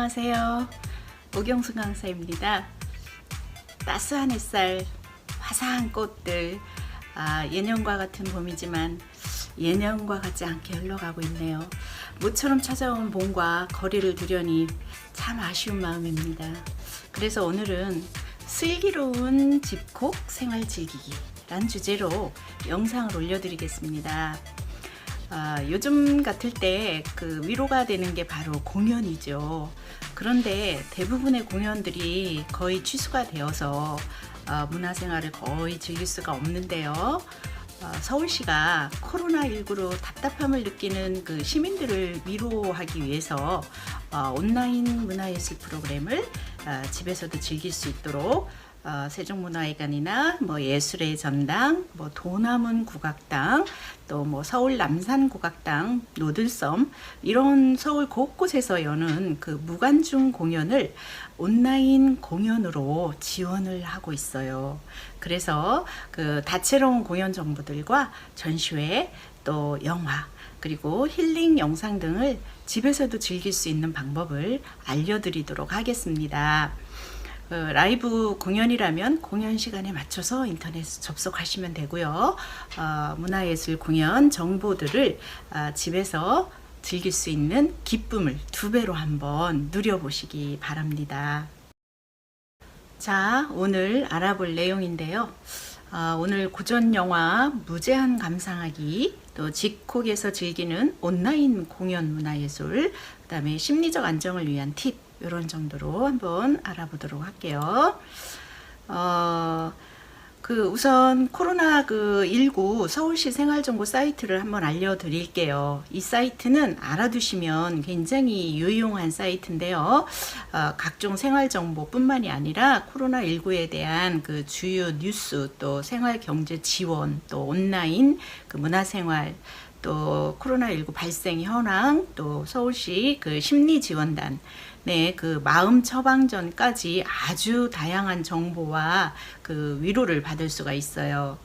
안녕하세요. 오경수 강사입니다. 따스한 햇살, 화사한 꽃들, 아, 예년과 같은 봄이지만 예년과 같지 않게 흘러가고 있네요. 모처럼 찾아온 봄과 거리를 두려니 참 아쉬운 마음입니다. 그래서 오늘은 슬기로운 집콕 생활 즐기기 란 주제로 영상을 올려드리겠습니다. 아, 요즘 같을 때 그 위로가 되는 게 바로 공연이죠. 그런데 대부분의 공연들이 거의 취소가 되어서 아, 문화생활을 거의 즐길 수가 없는데요. 아, 서울시가 코로나19로 답답함을 느끼는 그 시민들을 위로하기 위해서 아, 온라인 문화예술 프로그램을 아, 집에서도 즐길 수 있도록 어, 세종문화회관이나 뭐 예술의 전당, 뭐 도남은 국악당, 또 뭐 서울 남산 국악당, 노들섬 이런 서울 곳곳에서 여는 그 무관중 공연을 온라인 공연으로 지원을 하고 있어요. 그래서 그 다채로운 공연 정보들과 전시회 또 영화 그리고 힐링 영상 등을 집에서도 즐길 수 있는 방법을 알려드리도록 하겠습니다. 어, 라이브 공연이라면 공연 시간에 맞춰서 인터넷 접속하시면 되고요. 어, 문화예술 공연 정보들을 아, 집에서 즐길 수 있는 기쁨을 두 배로 한번 누려보시기 바랍니다. 자, 오늘 알아볼 내용인데요. 아, 오늘 고전 영화 무제한 감상하기, 또 직콕에서 즐기는 온라인 공연 문화예술, 그 다음에 심리적 안정을 위한 팁 이런 정도로 한번 알아보도록 할게요. 어, 그 우선 코로나 그 19 서울시 생활정보 사이트를 한번 알려드릴게요. 이 사이트는 알아두시면 굉장히 유용한 사이트인데요. 어, 각종 생활정보뿐만이 아니라 코로나 19에 대한 그 주요 뉴스 또 생활경제 지원 또 온라인 그 문화생활 또 코로나19 발생 현황, 또 서울시 그 심리 지원단, 네, 그 마음 처방전까지 아주 다양한 정보와 그 위로를 받을 수가 있어요.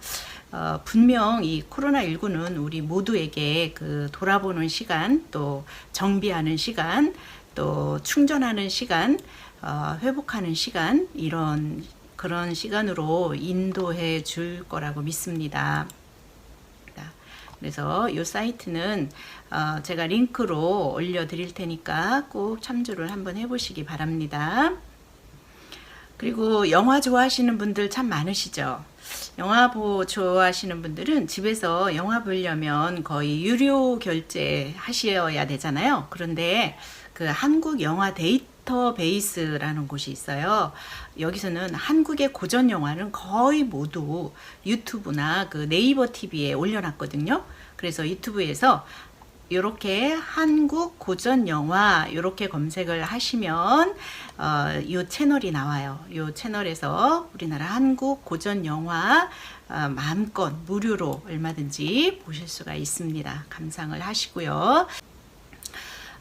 어, 분명 이 코로나19는 우리 모두에게 그 돌아보는 시간, 또 정비하는 시간, 또 충전하는 시간, 어, 회복하는 시간, 이런 그런 시간으로 인도해 줄 거라고 믿습니다. 그래서 이 사이트는 어, 제가 링크로 올려드릴 테니까 꼭 참조를 한번 해보시기 바랍니다. 그리고 영화 좋아하시는 분들 참 많으시죠? 영화 보 좋아하시는 분들은 집에서 영화 보려면 거의 유료 결제 하셔야 되잖아요. 그런데 그 한국 영화 데이 터 베이스라는 곳이 있어요. 여기서는 한국의 고전 영화는 거의 모두 유튜브나 그 네이버 TV에 올려놨거든요. 그래서 유튜브에서 이렇게 한국 고전 영화 이렇게 검색을 하시면 어, 이 채널이 나와요. 이 채널에서 우리나라 한국 고전 영화 어, 마음껏 무료로 얼마든지 보실 수가 있습니다. 감상을 하시고요.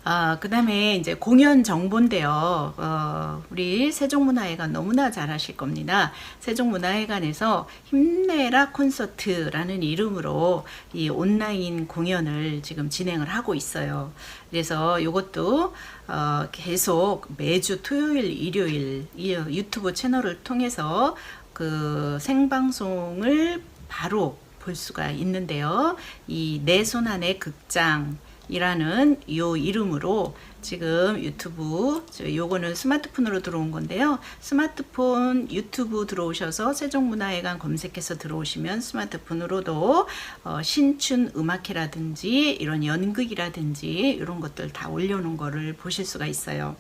아, 그 다음에 이제 공연 정보인데요. 어, 우리 세종문화회관 너무나 잘 아실 겁니다. 세종문화회관에서 힘내라 콘서트라는 이름으로 이 온라인 공연을 지금 진행을 하고 있어요. 그래서 이것도 어, 계속 매주 토요일, 일요일 이 유튜브 채널을 통해서 그 생방송을 바로 볼 수가 있는데요. 이 내 손 안의 극장 이라는 요 이름으로 지금 유튜브 요거는 스마트폰으로 들어온 건데요. 스마트폰 유튜브 들어오셔서 세종문화회관 검색해서 들어오시면 스마트폰으로도 어, 신춘 음악회라든지 이런 연극이라든지 이런 것들 다 올려놓은 거를 보실 수가 있어요.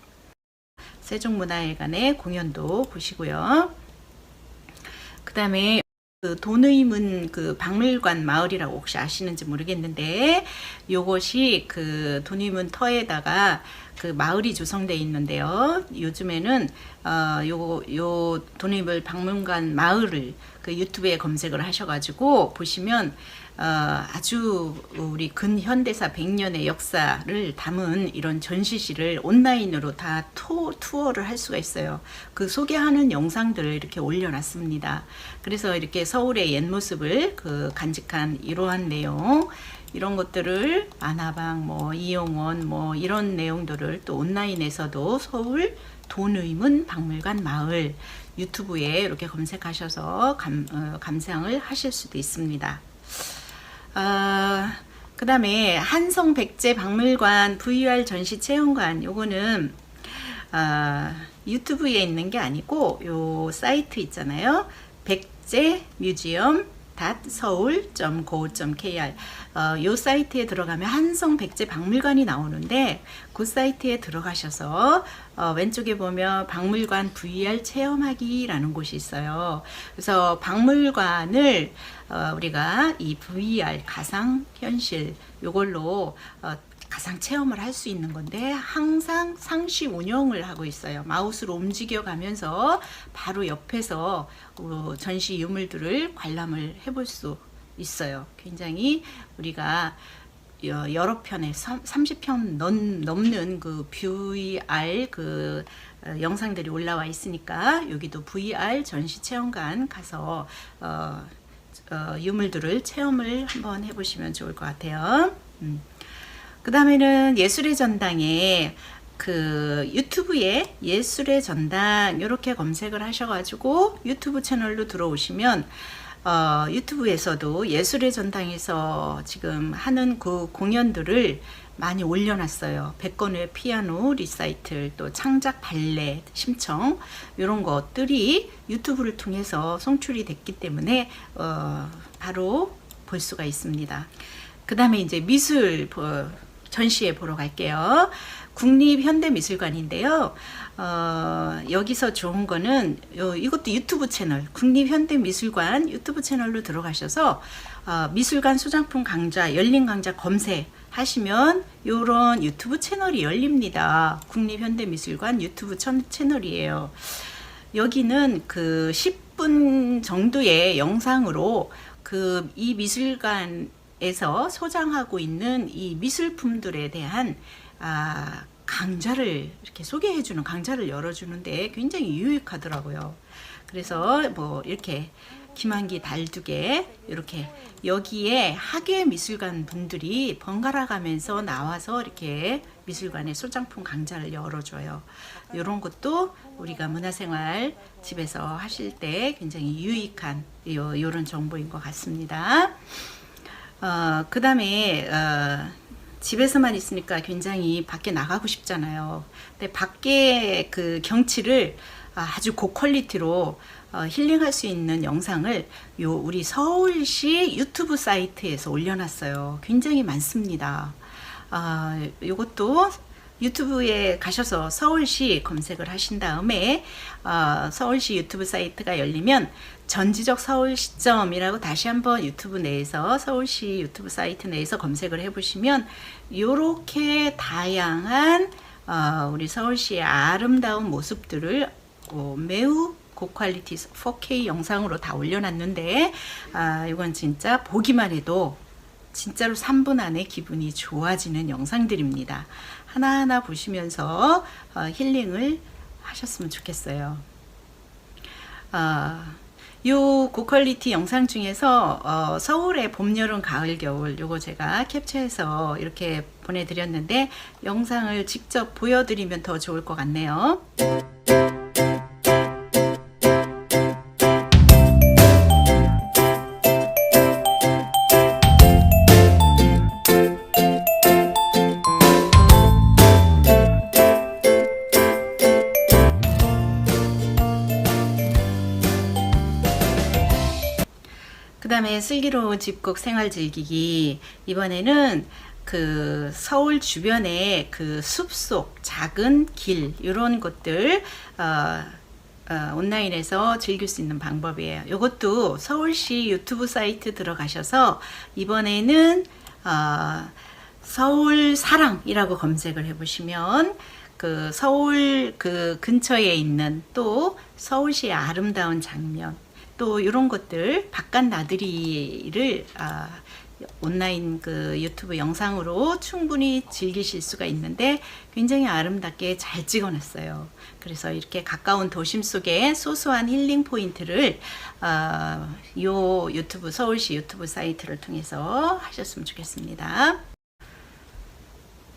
세종문화회관의 공연도 보시고요. 그 다음에 그 돈의문 그 박물관 마을이라고 혹시 아시는지 모르겠는데 요것이 그 돈의문 터에다가 그 마을이 조성돼 있는데요. 요즘에는 어 요 요 돈의문 박물관 마을을 그 유튜브에 검색을 하셔가지고 보시면 어, 아주 우리 근현대사 100년의 역사를 담은 이런 전시실을 온라인으로 다 투, 투어를 할 수가 있어요. 그 소개하는 영상들을 이렇게 올려놨습니다. 그래서 이렇게 서울의 옛 모습을 그 간직한 이러한 내용 이런 것들을 만화방 뭐 이용원 뭐 이런 내용들을 또 온라인에서도 서울 돈의문 박물관 마을 유튜브에 이렇게 검색하셔서 감, 어, 감상을 하실 수도 있습니다. 아, 그 다음에 한성 백제 박물관 VR 전시 체험관 요거는 아, 유튜브에 있는 게 아니고 요 사이트 있잖아요. 백제 뮤지엄 서울.go.kr 어, 요 사이트에 들어가면 한성 백제 박물관이 나오는데 그 사이트에 들어가셔서 어, 왼쪽에 보면 박물관 VR 체험하기라는 곳이 있어요. 그래서 박물관을 어, 우리가 이 VR 가상 현실 요걸로 어, 가상 체험을 할 수 있는 건데 항상 상시 운영을 하고 있어요. 마우스로 움직여 가면서 바로 옆에서 어, 전시 유물들을 관람을 해볼 수 있어요. 굉장히 우리가 여- 여러 편의 30편 넘는 그 VR 그 어, 영상들이 올라와 있으니까 여기도 VR 전시 체험관 가서 어, 어, 유물들을 체험을 한번 해보시면 좋을 것 같아요. 음. 그 다음에는 예술의 전당에 그 유튜브에 예술의 전당 이렇게 검색을 하셔가지고 유튜브 채널로 들어오시면 어, 유튜브에서도 예술의 전당에서 지금 하는 그 공연들을 많이 올려놨어요. 백건의 피아노 리사이틀, 또 창작 발레 심청 이런 것들이 유튜브를 통해서 송출이 됐기 때문에 어, 바로 볼 수가 있습니다. 그 다음에 이제 미술 보- 전시회 보러 갈게요. 국립현대미술관인데요. 어, 여기서 좋은 거는 요, 이것도 유튜브 채널 국립현대미술관 유튜브 채널로 들어가셔서 어, 미술관 소장품 강좌 열린 강좌 검색 하시면 요런 유튜브 채널이 열립니다. 국립현대미술관 유튜브 천- 채널이에요. 여기는 그 10분 정도의 영상으로 그 이 미술관 에서 소장하고 있는 이 미술품들에 대한 아, 강좌를 이렇게 소개해 주는 강좌를 열어 주는데 굉장히 유익하더라고요. 그래서 뭐 이렇게 김한기 달두개 이렇게 여기에 학예 미술관 분들이 번갈아 가면서 나와서 이렇게 미술관의 소장품 강좌를 열어줘요. 이런 것도 우리가 문화생활 집에서 하실 때 굉장히 유익한 요, 요런 정보인 것 같습니다. 어, 그 다음에, 어, 집에서만 있으니까 굉장히 밖에 나가고 싶잖아요. 근데 밖에 그 경치를 아주 고퀄리티로 어, 힐링할 수 있는 영상을 요 우리 서울시 유튜브 사이트에서 올려놨어요. 굉장히 많습니다. 아, 요것도 유튜브에 가셔서 서울시 검색을 하신 다음에 어, 서울시 유튜브 사이트가 열리면 전지적 서울 시점이라고 다시 한번 유튜브 내에서 서울시 유튜브 사이트 내에서 검색을 해보시면 이렇게 다양한 어, 우리 서울시의 아름다운 모습들을 어, 매우 고퀄리티 4K 영상으로 다 올려놨는데 아, 이건 진짜 보기만 해도 진짜로 3분 안에 기분이 좋아지는 영상들입니다. 하나하나 보시면서 어, 힐링을 하셨으면 좋겠어요. 어, 요 고퀄리티 영상 중에서 어, 서울의 봄, 여름, 가을, 겨울 요거 제가 캡처해서 이렇게 보내드렸는데 영상을 직접 보여드리면 더 좋을 것 같네요. 그 다음에 슬기로운 집콕 생활 즐기기. 이번에는 그 서울 주변의 그 숲속 작은 길, 이런 것들, 어, 어, 온라인에서 즐길 수 있는 방법이에요. 이것도 서울시 유튜브 사이트 들어가셔서 이번에는 어, 서울 사랑이라고 검색을 해보시면 그 서울 그 근처에 있는 또 서울시의 아름다운 장면 또 이런 것들 바깥 나들이를 아, 온라인 그 유튜브 영상으로 충분히 즐기실 수가 있는데 굉장히 아름답게 잘 찍어놨어요. 그래서 이렇게 가까운 도심 속에 소소한 힐링 포인트를 어, 요 유튜브 서울시 유튜브 사이트를 통해서 하셨으면 좋겠습니다.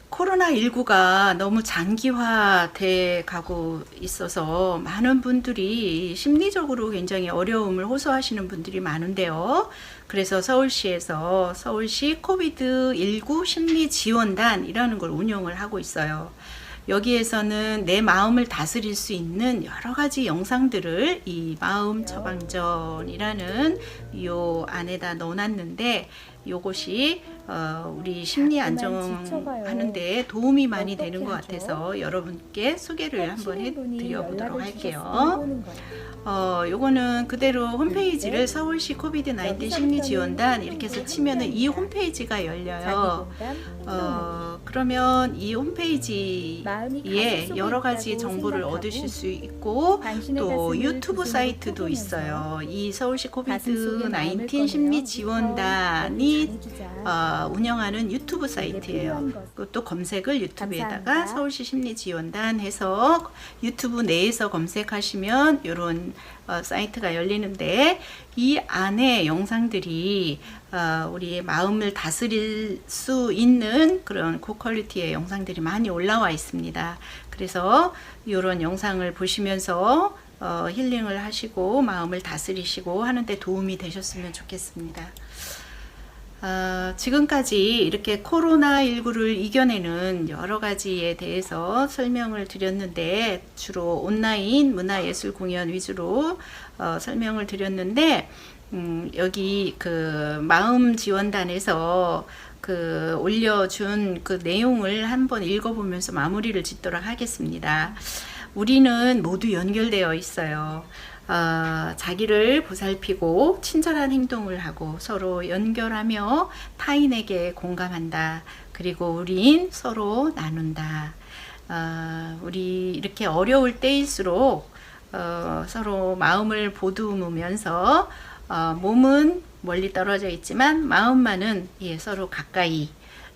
코로나19가 너무 장기화돼 가고 있어서 많은 분들이 심리적으로 굉장히 어려움을 호소하시는 분들이 많은데요. 그래서 서울시에서 서울시 코비드19 심리 지원단이라는 걸 운영을 하고 있어요. 여기에서는 내 마음을 다스릴 수 있는 여러 가지 영상들을 이 마음 처방전이라는 요 안에다 넣어놨는데 요것이 어, 우리 심리 자꾸만 지쳐가요. 안정하는 데 도움이 많이 되는 것? 같아서 여러분께 소개를 한번 해드려 보도록 할게요. 어, 요거는 그대로 홈페이지를 네. 서울시 코비드 19 여기서부터는 심리 지원단 이렇게 해서 치면은 이. 홈페이지가 열려요. 어, 그러면 이 홈페이지에 여러 가지 정보를 얻으실 수 있고 또 유튜브 사이트도 있어요. 이 서울시 코비드 마음을 19 심리 꺼내어 지원단이 여기 자기 기자. 어, 운영하는 유튜브 사이트예요. 그것도 검색을 유튜브에다가 감사합니다. 서울시 심리지원단 해서 유튜브 내에서 검색하시면 이런 어, 사이트가 열리는데 이 안에 영상들이 어, 우리의 마음을 다스릴 수 있는 그런 고퀄리티의 영상들이 많이 올라와 있습니다. 그래서 이런 영상을 보시면서 어, 힐링을 하시고 마음을 다스리시고 하는데 도움이 되셨으면 좋겠습니다. 어, 지금까지 이렇게 코로나19를 이겨내는 여러 가지에 대해서 설명을 드렸는데 주로 온라인 문화예술 공연 위주로 어, 설명을 드렸는데 음, 여기 그 마음 지원단에서 그 올려준 그 내용을 한번 읽어보면서 마무리를 짓도록 하겠습니다. 우리는 모두 연결되어 있어요. 어, 자기를 보살피고 친절한 행동을 하고 서로 연결하며 타인에게 공감한다. 그리고 우린 서로 나눈다. 어, 우리 이렇게 어려울 때일수록 어, 서로 마음을 보듬으면서 어, 몸은 멀리 떨어져 있지만 마음만은 예, 서로 가까이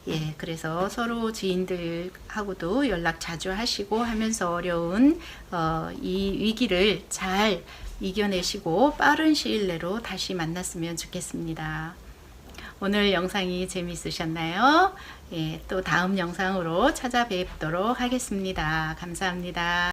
예, 그래서 서로 지인들하고도 연락 자주 하시고 하면서 어려운 어, 이 위기를 잘 이겨내시고 빠른 시일 내로 다시 만났으면 좋겠습니다. 오늘 영상이 재미있으셨나요? 예, 또 다음 영상으로 찾아뵙도록 하겠습니다. 감사합니다.